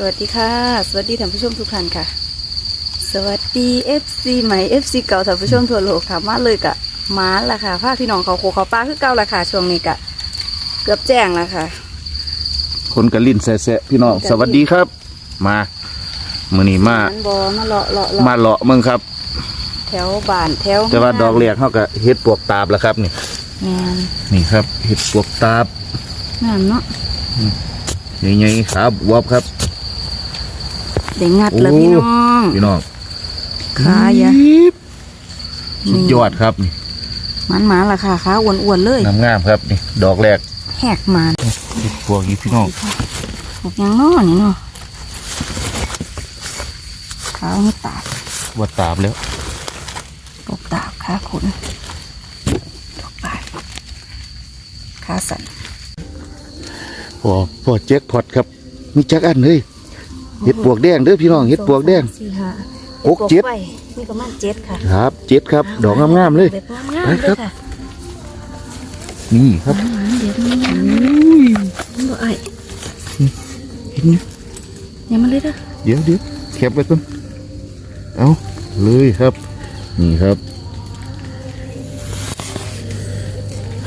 สวัสดีค่ะ สวัสดีท่านผู้ชมทุกท่านค่ะ สวัสดี FC ใหม่ FC เก่าท่านผู้ชมทั่วโลกค่ะมาเลยกะมาละค่ะพาพี่น้องเขาโคเขาป้าคือเก่าละค่ะช่วงนี้กะ เกือบแจ้งละค่ะ คนกระลิ่นแสะๆพี่น้องคนกะลิ่นสวัสดีครับ มามือนี้มานบอมาเลาะเลาะเลาะมาเลาะเมืองครับ แถวบ้านแถวแต่ว่าดอกเรียกเขาก็เฮ็ดปวกตาบแล้วครับนี่งานนี่ครับเฮ็ดปวกตาบงานเนาะใหญ่ๆขาบวบครับ เด็กงัดแล้วพี่น้องพี่น้องขายะสุดยอดครับนี่มันหมาละค่ะขาอ้วนๆเลยงามๆครับนี่ดอกแรกแหกมาเฮ็ดปวกนี้พี่น้องหกยังเนอนี่เนาะขาไม่ตากว่าตาบแล้วตกตากขาขนตกปากขาสั่นพอพอแจ็คพอตครับมีจักอันเลย เฮ็ดปวกแดงเด้อพี่น้องเฮ็ดปวกแดงสี่ห้าหกเจ็ดปวไฟนี่ก็มันเจ็ดค่ะครับเจ็ดครับ ดอกงามๆเลยแบบงามๆเลยค่ะนี่ครับเดี๋ยวนี้มันบ่ไอ้เห็นไหมอย่ามาเลยเด้อเดี๋ยวเดี๋ยวแคบไปก่อนเอาเลยครับ นี่ครับ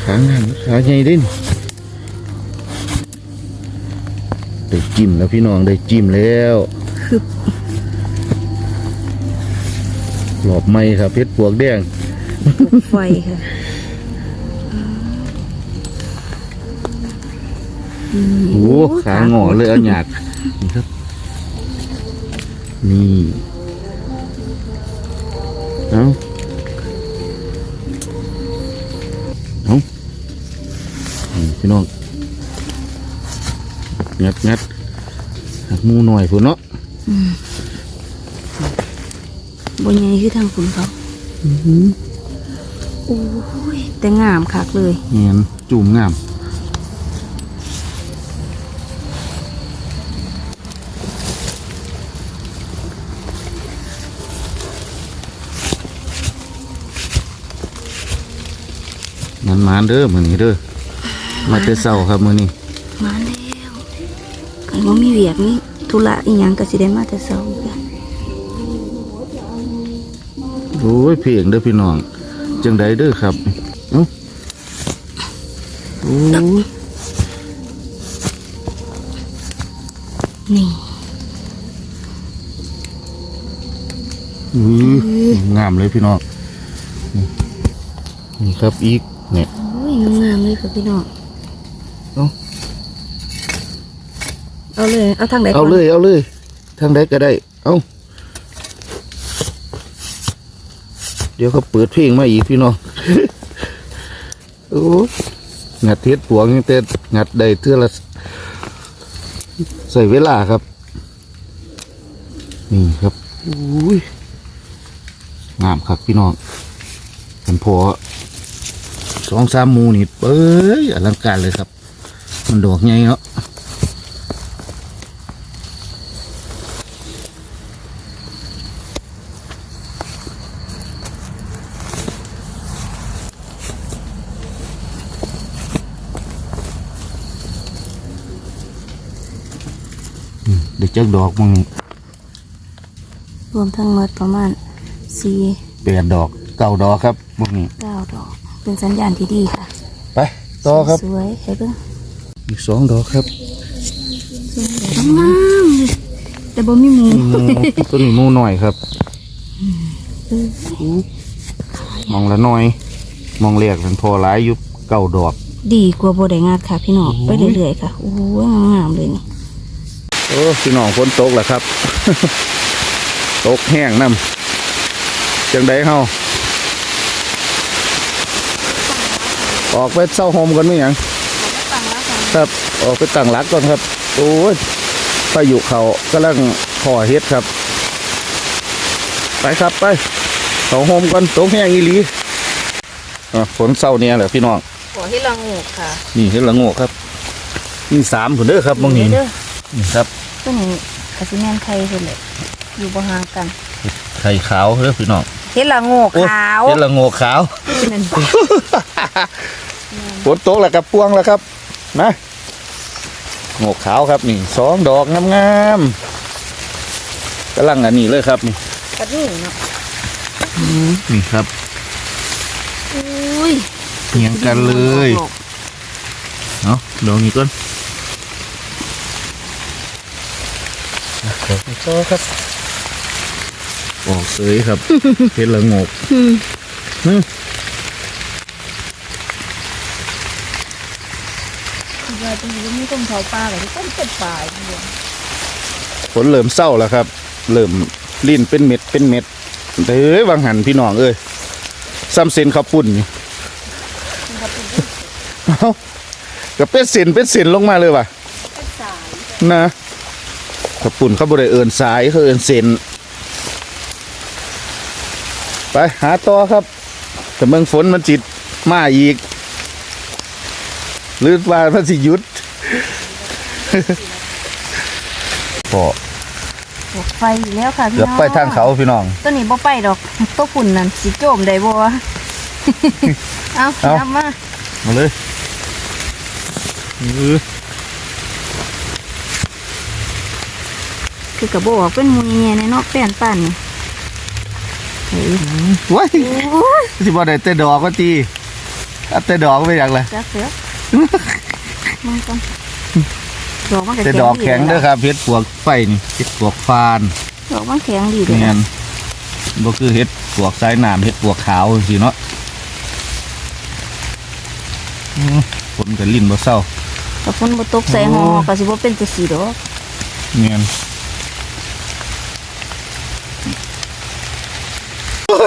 ขางาน ได้จิ้มแล้วพี่น้องได้จิ้มแล้วคือหลอบไม้ครับเพชรปวกแดงปวกไฟค่ะโอ้ขาหงอเลยเอาหยาดนี่ครับ นี่เอาเอานี่พี่น้อง งัดงัดหักหมูหน่อยพุ่นเนาะบนใหญ่คือทางคุณเขาโอ้ยแต่งามคักเลยเงียนจุ่มงามมันมานๆเด้อมือนี้เด้อมาแต่เศร้าครับมือนี้มาแล้ว กันว่ามีเวียกนี่ธุระอีหยังก็สิได้มาแต่เช้ากันโอ้ยเพลงเด้อพี่น้องจังใดเด้อครับเอ้าโอ้ยนี่อื้องามเลยพี่น้องนี่นี่ครับอีกเนี่ยโอ้ยงามๆเลยค่ะพี่น้องเอ้า เอาเลย เอาทางไหนก่เอาอนเลย เอาเลยทางใดก็ได้ เอาเดี๋ยวเขาเปิดเพลงมาอีกพี่น้อง โอ้ยงัดเทศปวงนี่แต่งัดได้เท่าละใส่เวลาครับ นี่ครับอุ้ยงามครับพี่น้องผมพอสองสามหมูนี่เอ้ยอลังการเลยครับ มันดอกไงเนาะ จักดอกมึงรวมทั้งหมดประมาณสี่แปดดอกเก้าดอกครับมึงนี้เก้าดอก เป็นสัญญาณที่ดีค่ะ ไปต่อครับสวยๆเห็นปะอีกสองดอกครับงามๆเลยแต่บ่มีหมูหมูต้นนี้หมูหน่อยครับมองละหน่อย มองเรียกเป็นพอหลายอยุบเก้าดอก ดีกว่าบ่ได้งาดค่ะ พี่น้องไปเรื่อยๆค่ะโอ้ยงามๆเลยนี่ โอ้พี่น้องฝนตกแล้วครับ ตกแห้งน้ำจังไดเฮาออกไปเศร้าโฮมกันไหมยังครับออกไปตั้งหลักก่อนครับโอ้ยพายุเขากำลังพอเฮ็ดครับ ไปครับไปเขาโฮมกันตกแห้งอีหลีอะฝนเศร้าเนี่ยแหละพี่น้องขอให้ละงูค่ะ นี่เฮ็ดละโงกครับนี่สามผุนเด้อครับมองนี้เด้อนี่ครับ ตัวนี้กระสิแมนไข่เพิ่นเลยอยู่บ่ห่างกัน ไข่ขาวเด้อพี่น้องเฮ็ดละโงูโอ้ขาวเฮ็ดละโงกขาวนั่นฝนตกแล้วกับพวงแล้วครับนะงอกขาวครับนี่สองดอกงามๆกำลังอันนี้เลยครับนี่กระดิ่งเนาะนี่ครับอุ้ยเหียงกันเลยเอาดอกนี้ก่อน ดอกนี้ต่อครับออกเสยครับ เพชรละงกอืมอืมว่าจริงๆไม่ต้องเผาปลาหรอกต้องเป็นปลาอย่างเดียวฝนเริ่มเศร้าแล้วครับ เริ่มลิ้นเป็นเม็ดเป็นเม็ดเด้อวังหันพี่น้องเอ้ยซ้ำเซนข้าวปุ้นนี่เอ้าก็เป็นเส้นเป็นเส้นลงมาเลยว่ะ เป็นสาย นะ ข้าวปุ้นเขาบริเอินสายเขาเอินเส้นไปหาต่อครับ แต่เมืองฝนมันจิตมาอีก หรือว่ามันสิหยุดพอพวกไฟอีกแล้วค่ะพี่เกือบน้องไปทางเขาพี่น้อง ตัวนี้บ่ไปดอกตัวฝุ่นนั่นสิโจมได้บ่วะเอาเอานำมา มาเลยอื้อ คือกระบอกเป็นหมูแง่ในเนาะแป้นปั่นนี่เฮ้ยว้ายโอ้ยสิบ่ได้แต่ดอกว่าตีเอาแต่ดอกไปอย่างไรจักเสือมันกันดอกมันก็แต่แข็งดอกแข็งเด้อครับเฮ็ดปวกไฟนี่เฮ็ดปวกฟานดอกมันแข็งดีเด้แม่อนบ่คือเฮ็ดปวกสายน้ำเฮ็ดปวกขาวสิเนาะอื้อฝนก็ลิ้นบ่เศร้าถ้าฝนบ่ตกใส่หอโอ้ก็สิบ่เป็นจังซี่ดอกแม่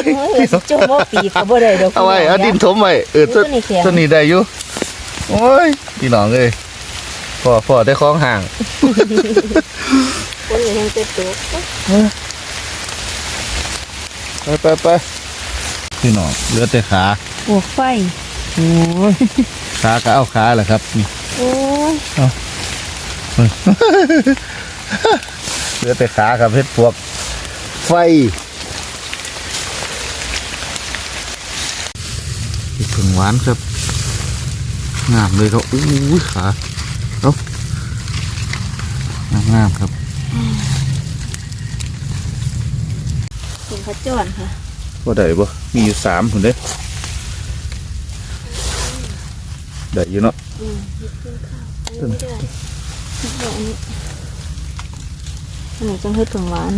นเฮ้ยสิโจมบ่ปีก็บ่ได้ดอกเอาไว้เอาดินถมไว้เออต้นตัวนี้แข็งต้นนี้ได้อยู่โอ้ยพี่น้องเอ้ยพ่อพ่อได้ของห่างฝนก็ยังเต็มตัวไปไปไปพี่น้องเหลือแต่ขาปวกไฟโอ้ยขาก็เอาขาแหละครับนี่โอ้ยเหลือแต่ขาครับเฮ็ดพวกไฟ เห็ดผงหวานครับงามเลยครับอู้ยขาเอางามงามๆครับเป็นขจรค่ะว่าได้บ่มีอยู่สามคนเด้ได้อยู่เนาะอืมเฮ็ดเพิ่งข้าวอันนี้ไม่ได้เฮ็ดแบบนี้อันนี้จังเฮ็ดผงหวาน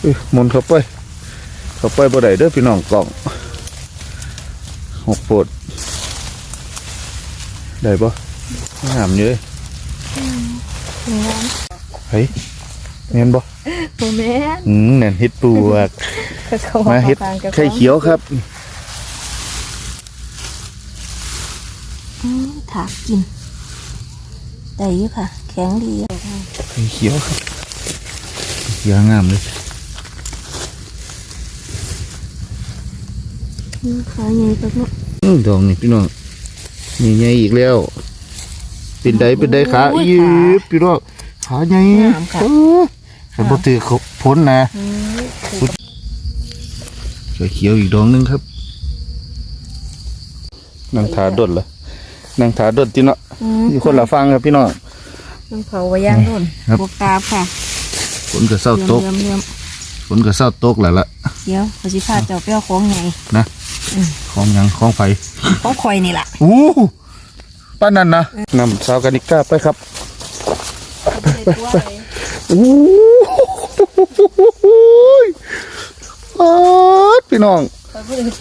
เอ้ยหมุนเข้าไปเข้าไปบ่ได้เด้อพี่น้องกล่อง หกโปดได้บ่งามอยู่เด้ผงหวานเฮ้ยแม่นบ่โมแม่นอืมนั่นเฮ็ดปวกก็เขามาเฮ็ดข้างๆกับไข่เขียวครับอืมถากกินได้อยู่ค่ะ แข็งดีอยู่ไข่เขียวครับเขียวงามเลย อืม ขาใหญ่กับเนาะอืมดอกนี่พี่น้องนี่ใหญ่อีกแล้วเป็นไดเป็นไดขาโอ้ยยืขาบพี่น้องขาใหญ่งามค่ะเออขันบ่ตือเขาพ้นนะอืมไข่เขียวอีกดอกหนึงครับนางถาดดเหรอนางถาดดที่เนาะอืมอยู่คนละฟังครับพี่น้องน้ำเผาไว้ย่างนุ่นครับบวกกราบค่ะฝนก็เศร้าเลื่อมตกเลื่อมเลื่อมฝนก็เศร้าตกแล้วล่ะเดี๋ยวเขาสิพาเจ้าไปเอาของไงนะ ของหยังของไฟของคอยนี่ล่ะอู้ป้านนั่นนะนำสาวกานิก้าไปครับอู้ป๊าดพี่น้อง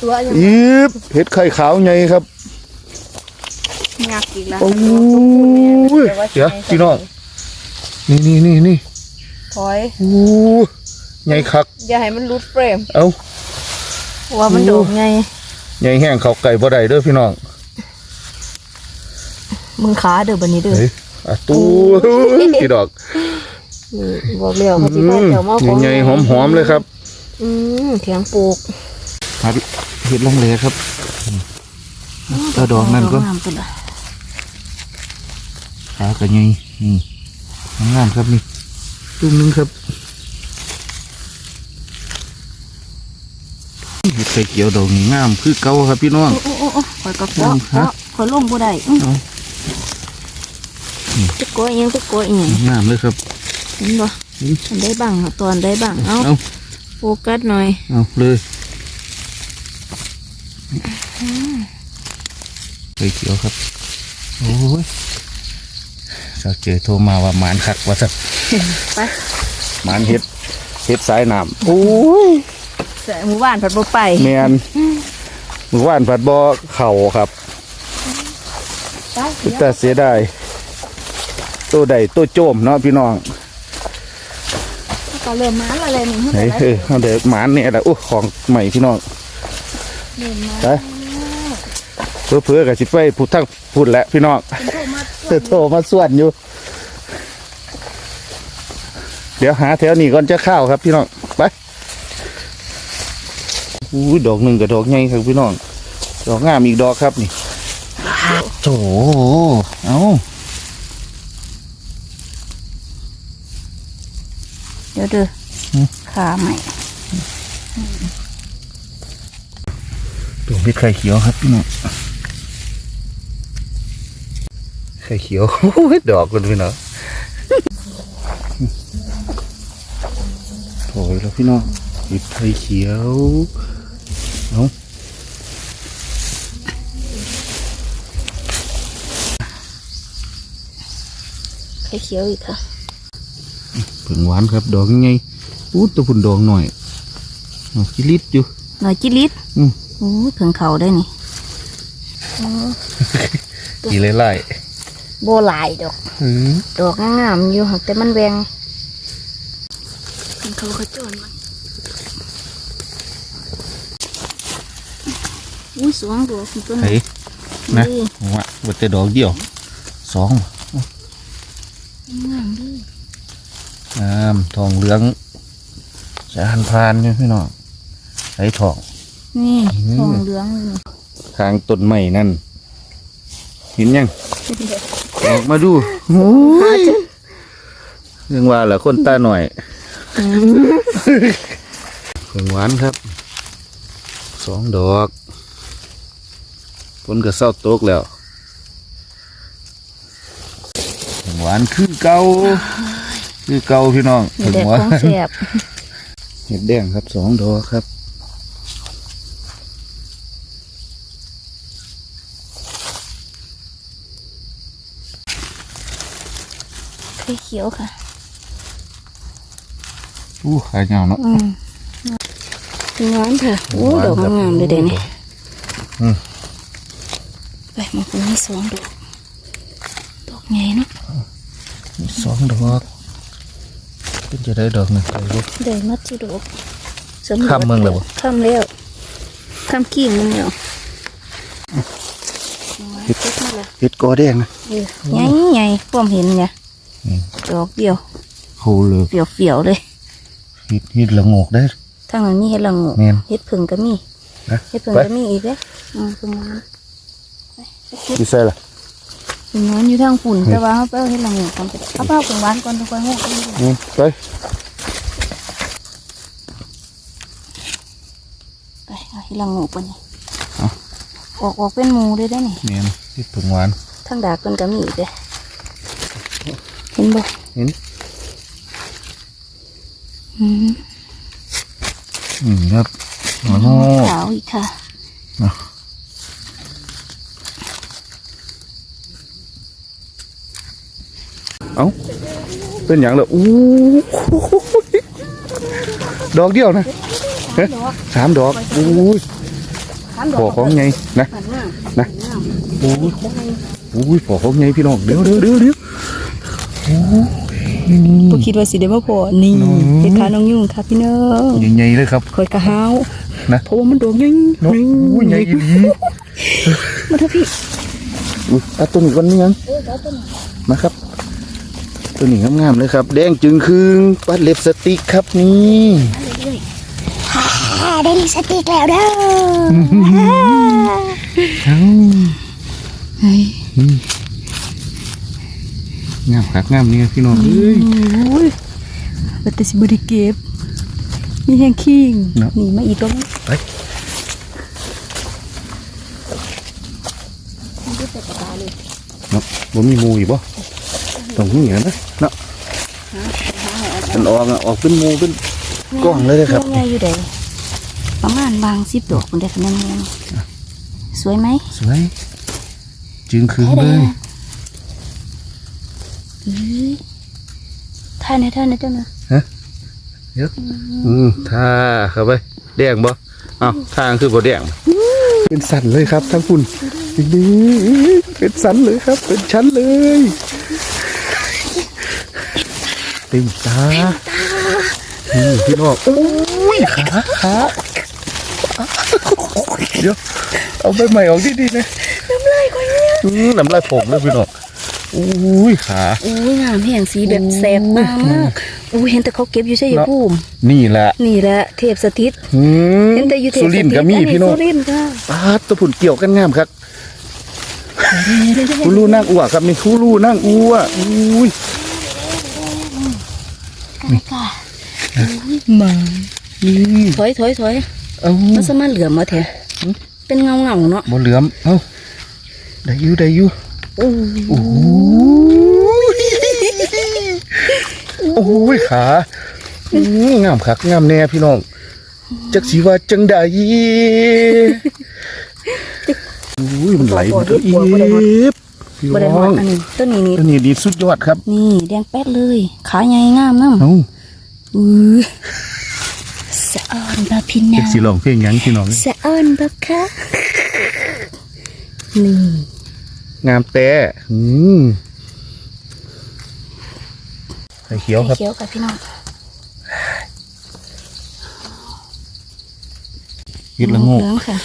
ตัวยังยิบเห็ดไข่ขาวใหญ่ครับยากอีกแล้วโอ้ยเดี๋ยวพี่น้องนี่นี่นี่นี่ถอยอู้ใหญ่คักอย่าให้มันรุดเฟรม เอ้าว่ามันโดดไง ใหญ่แห้งเขาไก่บ่ได้เด้อพี่น้องมึงขาเด้อบันนี้เด้อเฮ้ยอะตู้พี่ดอกอืมบอกเร็วเขาสิอืพามเจ้ามาเอาของใหญ่ๆหอมๆเลยครับ อืมแข็งปลูกผัดเห็ดลังเลครับเอาดอกนั่นก่อนงามตัวละขากระไงนี่งามๆครับนี่ตุ้มหนึงครับ เห็ดไข่เขียวดอกนี่งามคือเก่าครับพี่น้องโอ้โอ้โอ้คอยก็เพาะฮะเพาะคอยลงบ่ได้อื้อไปโกยยังไปโกยยังงามเลยครับเห็นบ่อืมมันได้บ้างตอนได้บ้างเอาเอาโฟกัสหน่อยเอาเลยไปเขียวครับโอ้ยสาวเจอโทรมาว่าหมานคักว่าสักไปหมานเฮ็ดเฮ็ดสายน้ำโอ้ยใส่ หมู่บ้านผัดบ่ไปแมนมือว่านผัดบ่อเข่าครับไปเดี๋ยวแต่เสียดายตัวใดตัวโจมเนาะพี่น้องก็เริ่มมาแล้วเลยนี่ไหนเท่าไหร่เออเอาเดี๋ยวหมานเนี่ยแหละโอ้ของใหม่พี่น้องเริ่มมาไปเพื่อเพื่อๆกับสิไปพูดทั้งพูดแหละพี่น้องเป็นโทรมาเธอโทรมาส่วนอยู่ เดี๋ยวหาแถวนี้ก่อนจะเข้าครับพี่น้องไป อู้ยดอกหนึ่งกับดอกใหญ่ครับพี่น้อง ดอกงามอีกดอกครับนี่โถเอาเดี๋ยวเด้อขาใหม่ดอกพริกไข่เขียวครับพี่น้อง ไข่เขียวโอ้ยดอกกันพี่น้องโถยแล้วพี่น้องพริกไข่เขียว เอาไข่เขียวอีกค่ะผึ่งหวานครับ ดอกไงอู้ตัวพุ่นดอกหน่อยเอากิลิตอยู่หน่อยจิลิตอืมโอ้ยเพิ่งเขาได้นี่โอ้กี่ไล่โบหลายดอกๆอืมดอกงามๆอยู่หักแต่มันแวงเพิ่งเขาเขาจนมัน อุ้ยสองดอกคุณต้นเฮ้ยนะนี่ว่าว่าแต่ดอกเดียวสองงามเด้วยงามทองเหลืองจานพานอยู่พี่น้องไอ้ทอง นี่อืมทองเหลืองเลยนี่ทางต้นไม้นั่นเห็นยังออกมาดูโอ้ยเรื่องว่าแหละคนตาหน่อยเพิ่งหวานครับ สองดอก ฝนก็เศร้าตกแล้วเพิ่งหวานคือเก่าคือเก่าพี่น้องนี่เพิ่งแหละหวาของนแซ่บเห็ดแดงครับสองดอกครับไข่เขียวค่ะอู้ขายเงาเนาะอืมงามค่ะโอ้หวานดอกครับงามๆเลยเดี๋ยวนี้อืม ไปมันคงมีสองดอกดอกใหญ่เนาะสองดอกเป็นจะได้ดอกหนึ่งไปลูกได้มัดที่ดอกสำรวจข้ามเมืองแล้วบ่ข้ามแล้วข้ามขี้เมืองแล้วเฮ็ดมาแล้วเห็ดกอแดงนะเออใหญ่ใหญ่ความเห็นเนี่ยอืมดอกเดียวโหเลยเปียวเปียวๆเลยเห็ดเห็ดละโงกได้ทางนั้นมีเห็ดละโงูแม่นเห็ดผึ่งก็มีนะเห็ดผึ่งไปก็มีอีกเด้อืมประมาณ พี่ใส่ละเป็นนอนอยู่ทางฝุ่นแต่ว่าเขาไปเอาเห็ดละโงูก่อนไปเอาเป้าผึ่งหวานก่อนทุกคนโง่กันดีกว่าอืมไปไปเอาเห็ดละโงูก่อนนี่ออกออกเป็นหมูเลยได้นี่เนียนเห็ดผึ่งหวานทางดากเพิ่นก็มีอีกเด้เห็นบ่เห็นอืมอืมครับโอ้โหขาวอีกค่ะ เอ้าเป็นอย่างเลยอู้ดอกเดียวนะเอ๊ะดอกสามดอกอู้ยสามดพออกของไงนะปันหน้านะอู้ยอู้ยพอของไงพี่น้องเดี๋ยวเดี๋ยวเดี๋ยวเดี๋ยวโอ้ยนี่บ่คิดว่าสิได้มาพอนี่น้องเฮ็ดขาน้องยุ่งค่ะพี่น้องใหญ่ๆเลยครับคอยกะหาวนะเพราะว่ามันดอกใหญ่เนาะอู้ยใหญ่อีหลีมาเถอะพี่อุ้ยเอาตัวนี้ก่อนนี่ยังเออเอาต้นมาครับ ตัวนี้งามๆเลยครับ แดงจึงคืงปัดเล็บสติกครับนี่เรื่อยๆฮ่าได้ลิปสติกแล้วเด้อเอ้าเฮ้ยงามครับงามนี่พี่น้องเอ้ยโอ้ยว่าแต่สิบ่ได้เก็บมีแห้งคิงเนาะนี่มาอีกแล้วไปมันได้แต่ตาเลยเนาะบ่มีหมูอีกบ่ ตรงนี้นะเนาะมันออกอะออกเป็นหมูเป็นกล้องเลยเด้อครับไงอยู่เด้ประมาณบางสิบดอกคนได้คะแนนเงินสวยไหมสวยจึงคืนเลยเฮ้ยท่านไหนท่านไหนเจ้าเนาะอืมท่าเข้าไปแดงบ่อ้าวทางคือบ่แดงเป็นสันเลยครับทั้งคุณนี่เป็นสันเลยครับ เป็นชั้นเลย เต็มตานี่พี่น้องโอ้ยขาขาเดี๋ยวเอาใบใหม่ออกดีๆนะน้ำลายก็เนี่ยน้ำลายผมเลยพี่น้องอุ้ยขาอุ้ยงามแห่งสีแบบแสบมากมากอุ้ยเห็นแต่เขาเก็บอยู่ใช่ไหมภูมินี่แหละ นี่แหละเทพสถิตอืมเห็นแต่อยู่เทพสุสริถินทตร์ก็มีพี่น้องสุรินทร์ค่ะปาดตัวผุนเกี่ยวกันงามครับทุลูนั่งอ้วครับมีทุลูนั่งอ้วอุ้ยค่ะ มานี่ถอยถอยถอยเอามันสมาเหลือมมาแท้เป็นเงาเงาๆเนาะบนเหลือมเอาได้อยู่ได้อยู่โอ้ยโอ้โหโอ้ยขาอืมงามคักงามแน่พี่น้องจักสีว่าจังใดอุ้ยมันไหลมาตัวอีบ พี่บ่ได้น้หออดงอันนี้ต้นนี้นี่อันนี้ดีสุดยอดครับ นี่แดงแป๊ดเลย ขาใหญ่งามน้ำเอ้าอือสะอ่อนบะพี่เด็นากสีลองเพลงหยังพี่น้องสะอ่อนบะคะนี่งามแต่อืมไข่เขียวครับเขียวกับพี่น้องยึดละโงกเหลืองค่ะ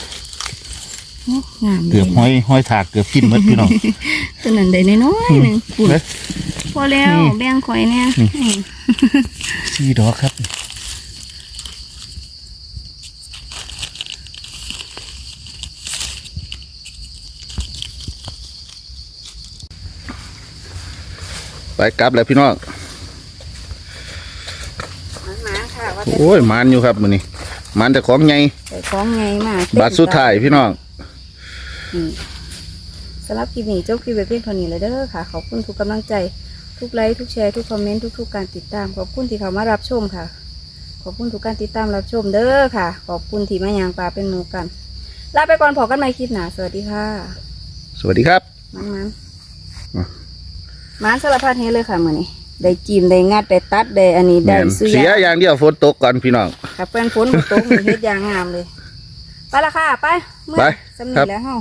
งามเกือบห้อยห้อยถากเกือบกินหมดพี่น้องตัวนั้นได้น้อยๆหนึ่งปุ่นเด้อพอแล้วนี่แบ่งข่อยเนี่ยสี่ดอกครับไปกลับแล้วพี่น้องมาค่ะว่าโอ้ยมันอยู่ครับมือนี้มันแต่ของไงใส่ของไงมากบาทสุดท้ายพี่น้อง สำหรับคลิปนี้เจ้าคลิปไว้เพียงเท่านี้เลยเด้อค่ะ ขอบคุณทุกกำลังใจ ทุกไลค์ทุกแชร์ทุกคอมเมนต์ทุกๆการติดตาม ขอบคุณที่เขามารับชมค่ะ ขอบคุณทุกการติดตามรับชมเด้อค่ะ ขอบคุณที่มายางปลาเป็นหมูกันลาไปก่อนพอกันใหม่คลิปหน้าสวัสดีค่ะสวัสดีครับ มันมันอะมันสารพัดเฮดเลยค่ะมือนี้ได้จีมได้งัดได้ตัดได้อันนี้ได้แม่นซื้อเสียยาอย่างเดียวฝนตกก่อนพี่น้องขับเพื่อนฝนมาตกนี่เฮ็ดอยางงามเลย ไปละค่ะ ไปเมื่อไปสำนีครับ แล้วเฮา